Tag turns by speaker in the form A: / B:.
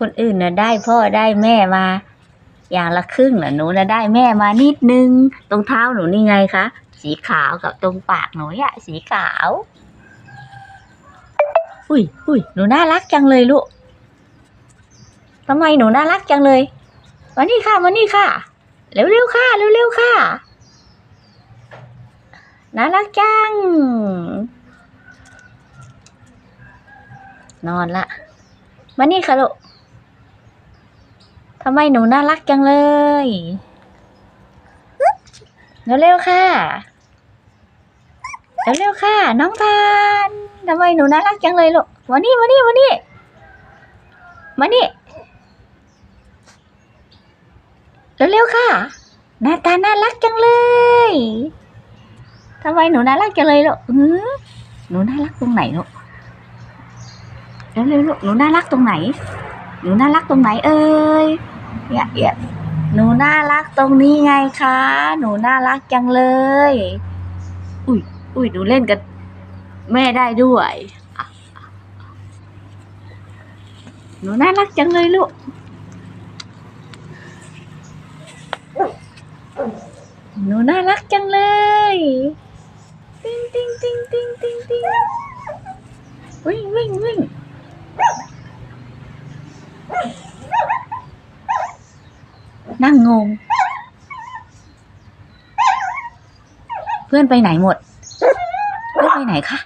A: คนอื่นน่ะได้พ่อได้แม่มา อย่างละครึ่งน่ะหนูน่ะได้แม่มานิดนึง ตรงเท้าหนูนี่ไงคะ สีขาวกับตรงปากหนูอะสีขาว อุ้ยอุ้ยหนูน่ารักจังเลยลูกทำไมหนูน่ารักจังเลยมานี่ค่ะมานี่ค่ะเร็วๆค่ะเร็วๆค่ะน่ารักจัง นอนละ มานี่ค่ะลูกำไมหนูน่ารักจังเลยเร็วๆค่ะเร็วๆค่ะ น้องพานทำไมหนูน่ารักจังเลยลูกมานี่มานี่มานี่มานี่เร็วๆค่ะ หน้าตาน่ารักจังเลยทำไมหนูน่ารักจังเลยลูกหือหนูน่ารักตรงไหนลูกเร็วๆลูกหนูน่ารักตรงไหน หนูน่ารักตรงไหนเอ่ย เนี่ยเนี่ยหนูน่ารักตรงนี้ไงคะ หนูน่ารักจังเลย อุ้ยอุ้ยหนูเล่นกับแม่ได้ด้วยหนูน่ารักจังเลยลูกหนูน่ารักจังเลย ติ้งติ้งติ้งติ้งติ้งติ้งวิ่งวิ่งวิ่ง นั่งงง เพื่อนไปไหนหมด เพื่อนไปไหนคะ